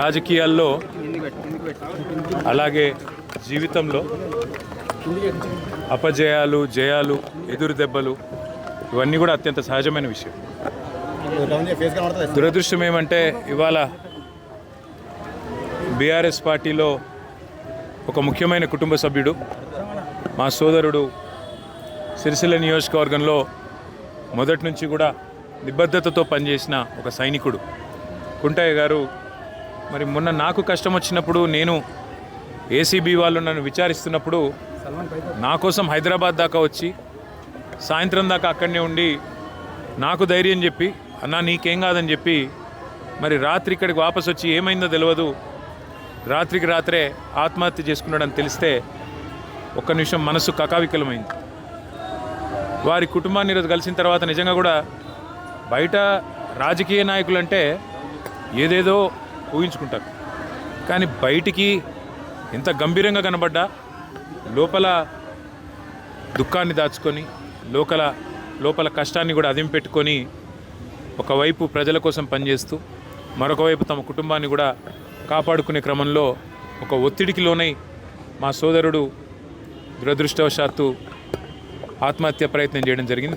రాజకీయాల్లో అలాగే జీవితంలో అపజయాలు జయాలు ఎదురు దెబ్బలు ఇవన్నీ కూడా అత్యంత సహజమైన విషయం. దురదృష్టం ఏమంటే ఇవాళ బీఆర్ఎస్ పార్టీలో ఒక ముఖ్యమైన కుటుంబ సభ్యుడు మా సోదరుడు సిరిసిల్ల నియోజకవర్గంలో మొదటి నుంచి కూడా నిబద్ధతతో పనిచేసిన ఒక సైనికుడు. కుంటయ్య గారు మరి మొన్న నాకు కష్టం వచ్చినప్పుడు నేను ఏసీబీ వాళ్ళు నన్ను విచారిస్తున్నప్పుడు నా కోసం హైదరాబాద్ దాకా వచ్చి సాయంత్రం దాకా అక్కడనే ఉండి నాకు ధైర్యం చెప్పి అన్నా నీకేం కాదని చెప్పి మరి రాత్రి ఇక్కడికి వాపస్ వచ్చి ఏమైందో తెలియదు రాత్రికి రాత్రే ఆత్మహత్య చేసుకున్నాడని తెలిస్తే ఒక్క నిమిషం మనసు కకావికలమైంది. వారి కుటుంబాన్ని ఈరోజు కలిసిన తర్వాత నిజంగా కూడా బయట రాజకీయ నాయకులు అంటే ఏదేదో ఊహించుకుంటారు. కానీ బయటికి ఎంత గంభీరంగా కనబడ్డా లోపల దుఃఖాన్ని దాచుకొని లోపల లోపల కష్టాన్ని కూడా అదిం పెట్టుకొని ఒకవైపు ప్రజల కోసం పనిచేస్తూ మరొకవైపు తమ కుటుంబాన్ని కూడా కాపాడుకునే క్రమంలో ఒక ఒత్తిడికి లోనై మా సోదరుడు దురదృష్టవశాత్తు ఆత్మహత్య ప్రయత్నం చేయడం జరిగింది.